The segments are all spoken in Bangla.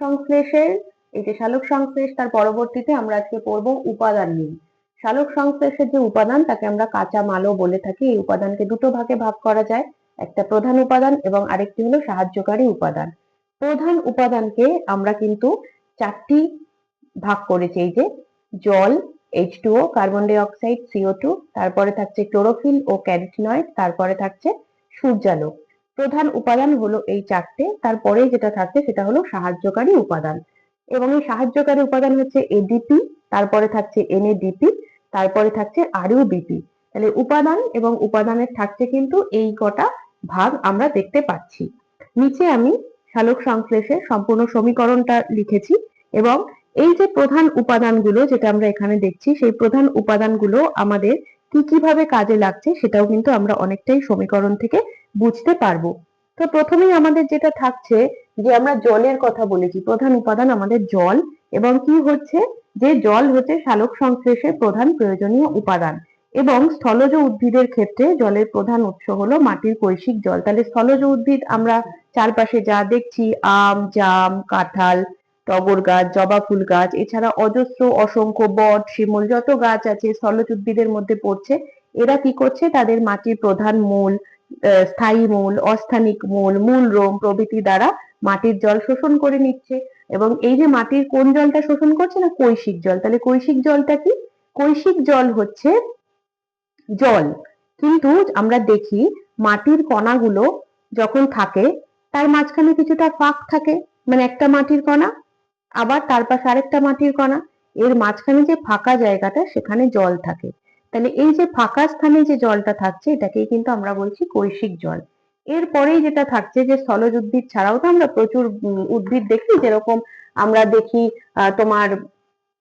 সংশ্লেষের, এই যে সালোক সংশ্লেষ, তার পরবর্তীতে আমরা আজকে পড়ব উপাদান নিয়ে। সালোক সংশ্লেষের যে উপাদান, তাকে আমরা কাঁচা মালও বলে থাকি। এই উপাদানকে দুটো ভাগে ভাগ করা যায়, একটা প্রধান উপাদান এবং আরেকটি হলো সাহায্যকারী উপাদান। প্রধান উপাদানকে আমরা কিন্তু চারটি ভাগ করেছি, এই যে জল H two O carbon dioxide CO two তারপরে থাকছে ক্লোরোফিল ও ক্যারোটিনয়েড তারপরে থাকছে সূর্যালোক। প্রধান উপাদান হলো এই চারটে। তারপরে যেটা থাকছে সেটা হলো সাহায্যকারী উপাদান। এবং এই সাহায্যকারী উপাদান হচ্ছে এডিপি তারপরে থাকছে এনএডিপি তারপরে থাকছে আরইউবিপি তাহলে উপাদান এবং উপাদানের থাকছে কিন্তু এই কটা ভাগ আমরা দেখতে পাচ্ছি। নিচে আমি সালোক সংশ্লেষে সম্পূর্ণ সমীকরণটা লিখেছি এবং এই যে প্রধান উপাদানগুলো যেটা আমরা এখানে দেখছি, সেই প্রধান উপাদানগুলো আমাদের কি কীভাবে কাজে লাগছে সেটাও কিন্তু আমরা অনেকটাই সমীকরণ থেকে বুঝতে পারব। তো প্রথমেই আমাদের যেটা থাকছে যে আমরা জলের কথা বলেছি, প্রধান উপাদান আমাদের জল এবং কি হচ্ছে? যে জল হচ্ছে সালোক সংশ্লেষের প্রধান প্রয়োজনীয় উপাদান এবং স্থলজ উদ্ভিদের ক্ষেত্রে জলের প্রধান উৎস হলো মাটির কৈশিক জল। তাহলে স্থলজ উদ্ভিদ আমরা চারপাশে যা দেখছি, আম, জাম, কাঁঠাল টগর গাছ, জবা ফুল গাছ, এছাড়া অজস্র অসংখ্য বট, শিমুল, যত গাছ আছে স্থলজ উদ্ভিদের মধ্যে পড়ছে, এরা কি করছে? তাদের মাটির প্রধান মূল স্থায়ী মূল, অস্থানিক মূল মূল রোম প্রভৃতি দ্বারা মাটির জল শোষণ করে নিচ্ছে। এবং এই যে মাটির কোন জলটা শোষণ করছে না কৈশিক জল? তাহলে কৈশিক জলটা কি? কৈশিক জল হচ্ছে জল। কিন্তু আমরা দেখি মাটির কণাগুলো যখন থাকে, তার মাঝখানে কিছুটা ফাঁক থাকে। মানে একটা মাটির কণা আবার তার পাশে আরেকটা মাটির কণা। এর মাঝখানে যে ফাঁকা জায়গাটা, সেখানে জল থাকে। তাহলে এই যে ফাঁকা স্থানে যে জলটা থাকছে, এটাকেই কিন্তু আমরা বলছি কৈশিক জল। এরপরেই যেটা থাকছে যে স্থলজ উদ্ভিদ ছাড়াও তো আমরা প্রচুর উদ্ভিদ দেখি। যেরকম আমরা দেখি তোমার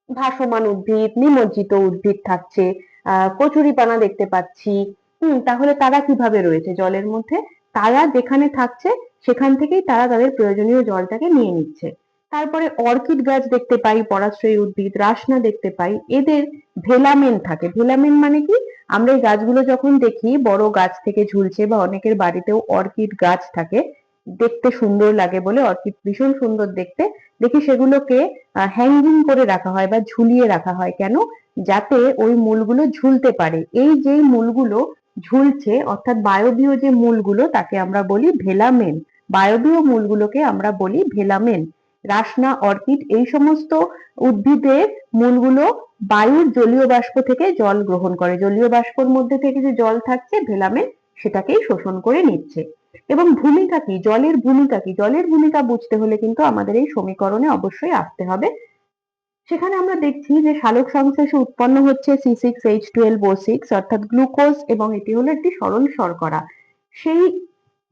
ভাসমান উদ্ভিদ, নিমজ্জিত উদ্ভিদ থাকছে কচুরিপানা দেখতে পাচ্ছি। হুম, তাহলে তারা কীভাবে রয়েছে জলের মধ্যে? তারা যেখানে থাকছে, সেখান থেকেই তারা তাদের প্রয়োজনীয় জলটাকে নিয়ে নিচ্ছে। তারপরে অর্কিড গাছ দেখতে পাই, পরাশ্রয়ী উদ্ভিদ, রাসনা দেখতে পাই, এদের ভেলামেন থাকে। ভেলামেন মানে কি? আমরা এই গাছগুলো যখন দেখি, বড় গাছ থেকে ঝুলছে বা অনেকের বাড়িতেও অর্কিড গাছ থাকে, দেখতে সুন্দর লাগে বলে, অর্কিড ভীষণ সুন্দর দেখতে। দেখি সেগুলোকে হ্যাঙ্গিং করে রাখা হয় বা ঝুলিয়ে রাখা হয়। কেন? যাতে ওই মূলগুলো ঝুলতে পারে। এই যে মূলগুলো ঝুলছে, অর্থাৎ বায়বীয় যে মূলগুলো, তাকে আমরা বলি ভেলামেন। বায়বীয় মূলগুলোকে আমরা বলি ভেলামেন। রাসনা, অর্কিড এই সমস্ত উদ্ভিদের মূলগুলো বায়ুর জলীয় বাষ্প থেকে জল গ্রহণ করে। জলীয় বাষ্পর মধ্যে থেকে যে জল থাকছে, ভেলামেন সেটাকেই শোষণ করে নিচ্ছে। এবং ভূমিকা কি? জলের ভূমিকা কি? জলের ভূমিকা বুঝতে হলে কিন্তু আমাদের এই সমীকরণে অবশ্যই আসতে হবে। সেখানে আমরা দেখছি যে সালোক সংশ্লেষে উৎপন্ন হচ্ছে C six H twelve O six অর্থাৎ গ্লুকোজ এবং এটি হলো একটি সরল শর্করা। সেই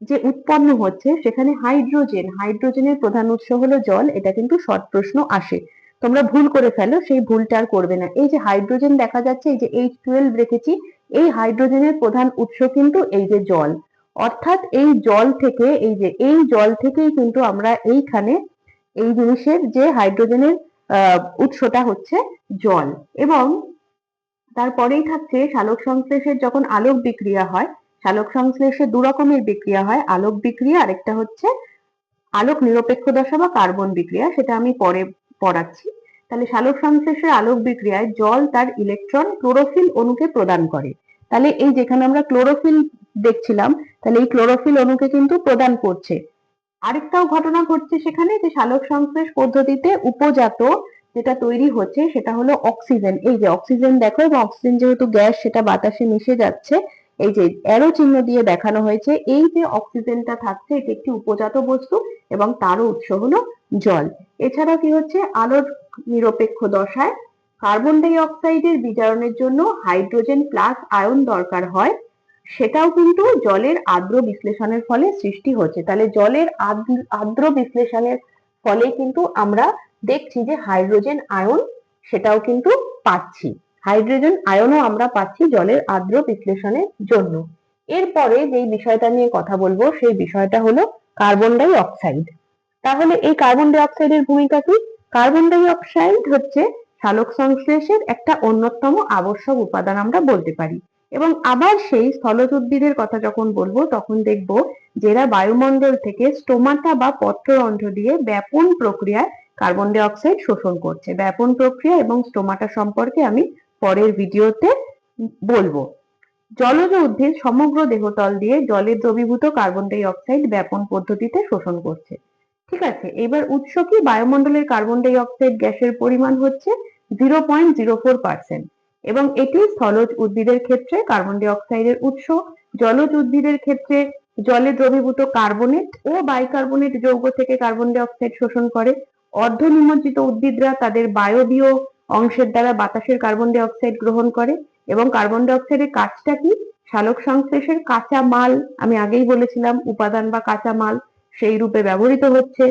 যে উৎপন্ন হচ্ছে সেখানে হাইড্রোজেন, হাইড্রোজেনের প্রধান উৎস হলো জল, এটা কিন্তু শর্ট প্রশ্ন আসে। তোমরা ভুল করে ফেলো, সেই ভুলটা আর করবে না। এই যে হাইড্রোজেন দেখা যাচ্ছে, এই যে এইচ টুয়েলভ রেখেছি, এই হাইড্রোজেনের প্রধান উৎস কিন্তু এই যে জল। অর্থাৎ এই জল থেকে, এই যে, এই জল থেকেই কিন্তু আমরা এইখানে এই জিনিসের যে হাইড্রোজেনের উৎসটা হচ্ছে জল। এবং তারপরেই থাকছে সালোক সংশ্লেষের যখন আলোক বিক্রিয়া হয় সালোক সংশ্লেষে দু রকমের বিক্রিয়া হয়, আলোক বিক্রিয়া, আরেকটা হচ্ছে আলোক নিরপেক্ষ দশা বা কার্বন বিক্রিয়া, সেটা আমি পরে পড়াচ্ছি। তাহলে সালোক সংশ্লেষের আলোক বিক্রিয়ায় জল তার ইলেকট্রন ক্লোরোফিল অণুকে প্রদান করে। তাহলে এই যেখানে আমরা ক্লোরোফিল দেখছিলাম, তাহলে এই ক্লোরোফিল অণুকে কিন্তু প্রদান করছে। আরেকটাও ঘটনা ঘটছে সেখানে যে সালোক সংশ্লেষ পদ্ধতিতে উপজাত যেটা তৈরি হচ্ছে সেটা হলো অক্সিজেন। এই যে অক্সিজেন দেখো, এবং অক্সিজেন যেহেতু গ্যাস, সেটা বাতাসে মিশে যাচ্ছে এই যে অ্যারো চিহ্ন দিয়ে দেখানো হয়েছে, এই যে অক্সিজেনটা থাকছে, এটি একটি উপজাত বস্তু এবং তারও উৎস হলো জল। এছাড়া কি হচ্ছে? আলোর নিরপেক্ষ দশায় কার্বন ডাই অক্সাইডের বিজারণের জন্য হাইড্রোজেন প্লাস আয়ন দরকার হয়। সেটাও কিন্তু জলের আর্দ্র বিশ্লেষণের ফলে সৃষ্টি হচ্ছে। তাহলে জলের আর্দ্র বিশ্লেষণের ফলে কিন্তু আমরা দেখছি যে হাইড্রোজেন আয়ন সেটাও কিন্তু পাচ্ছি। হাইড্রোজেন আয়নও আমরা পাচ্ছি জলের আর্দ্র বিশ্লেষণের জন্য। এরপরে যেই বিষয়টা নিয়ে কথা বলব, সেই বিষয়টা হলো কার্বন ডাই অক্সাইড তাহলে এই কার্বন ডাই অক্সাইডের ভূমিকা কি? কার্বন ডাই অক্সাইড হচ্ছে সালোক সংশ্লেষের একটা অন্যতম আবশ্যক উপাদান আমরা বলতে পারি। এবং আবার সেই স্থলজ উদ্ভিদের কথা যখন বলব, তখন দেখব যেরা বায়ুমণ্ডল থেকে স্টোমাটা বা পত্ররন্ধ্র দিয়ে ব্যাপন প্রক্রিয়ায় কার্বন ডাই অক্সাইড শোষণ করছে। ব্যাপন প্রক্রিয়া এবং স্টোমাটা সম্পর্কে আমি পরের ভিডিওতে বলব। জলজ উদ্ভিদ সমগ্র দেহতল দিয়ে জলে দ্রবীভূত কার্বন ডাই অক্সাইড ব্যাপন পদ্ধতিতে শোষণ করছে। ঠিক আছে, এবার উৎস কি? বায়ুমণ্ডলের কার্বন ডাই অক্সাইড গ্যাসের পরিমাণ হচ্ছে zero point zero four percent এবং এটি স্থলজ উদ্ভিদের ক্ষেত্রে কার্বন ডাই অক্সাইডের উৎস। জলজ উদ্ভিদের ক্ষেত্রে জলে দ্রবীভূত কার্বনেট ও বাইকার্বনেট যৌগ থেকে কার্বন ডাই অক্সাইড শোষণ করে। অর্ধ নিমজ্জিত উদ্ভিদরা তাদের বায়বীয় অংশের দ্বারা বাতাসের কার্বন ডাই অক্সাইড গ্রহণ করে এবং কার্বন ডাই অক্সাইডের কাজটা কি? সালোক সংশ্লেষের কাঁচা মাল, আমি আগেই বলেছিলাম, উপাদান বা কাঁচা মাল সেই রূপে ব্যবহৃত হচ্ছে।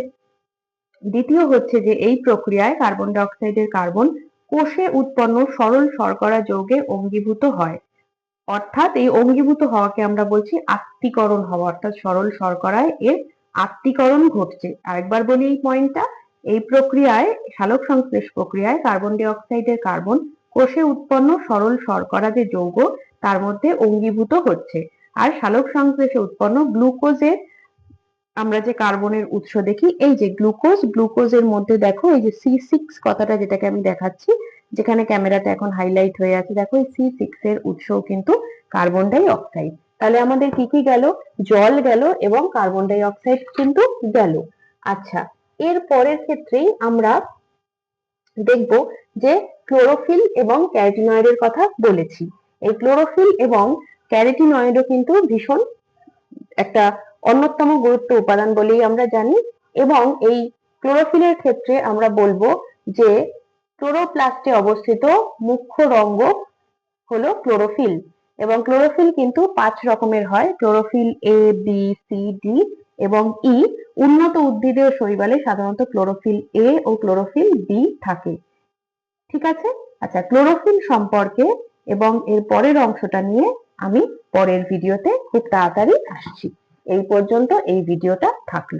দ্বিতীয় হচ্ছে যে এই প্রক্রিয়ায় কার্বন ডাই অক্সাইডের কার্বন কোষে উৎপন্ন সরল শর্করা যৌগে অঙ্গীভূত হয়। অর্থাৎ এই অঙ্গীভূত হওয়াকে আমরা বলছি আত্মীকরণ হওয়া, অর্থাৎ সরল শর্করায় এর আত্মীকরণ ঘটছে। আরেকবার বলি এই পয়েন্টটা এই প্রক্রিয়ায় সালোক সংশ্লেষ প্রক্রিয়ায় কার্বন ডাই অক্সাইডের কার্বন কোষে উৎপন্ন সরল শর্করা যে যৌগ, তার মধ্যে অঙ্গীভূত হচ্ছে। আর সালোক সংশ্লেষে উৎপন্ন গ্লুকোজের, আমরা যে কার্বনের উৎস দেখি, এই যে গ্লুকোজ, গ্লুকোজের মধ্যে দেখো এই যে সি সিক্স কথাটা যেটাকে আমি দেখাচ্ছি, যেখানে ক্যামেরাতে এখন হাইলাইট হয়ে আছে, দেখো এই সি সিক্স এর উৎসও কিন্তু কার্বন ডাই অক্সাইড তাহলে আমাদের কি কি গেল? জল গেল এবং কার্বন ডাই অক্সাইড কিন্তু গেল। আচ্ছা এর পরের ক্ষেত্রেই আমরা দেখব যে ক্লোরোফিল এবং ক্যারোটিনয়েডের কথা বলেছি। এই ক্লোরোফিল এবং ক্যারোটিনয়েডও কিন্তু ভীষণ একটা অন্যতম গুরুত্ব উপাদান বলেই আমরা জানি এবং এই ক্লোরোফিলের ক্ষেত্রে আমরা বলব যে ক্লোরোপ্লাস্টে অবস্থিত মুখ্য রঙ্গ হলো ক্লোরোফিল এবং ক্লোরোফিল কিন্তু পাঁচ রকমের হয়। Chlorophyll A B C D এবং ই উন্নত উদ্ভিদের শৈবালে সাধারণত ক্লোরোফিল এ ও ক্লোরোফিল বি থাকে। ঠিক আছে? আচ্ছা ক্লোরোফিল সম্পর্কে এবং এর পরের অংশটা নিয়ে আমি পরের ভিডিওতে খুব তাড়াতাড়ি আসছি। এই পর্যন্ত এই ভিডিওটা থাকল।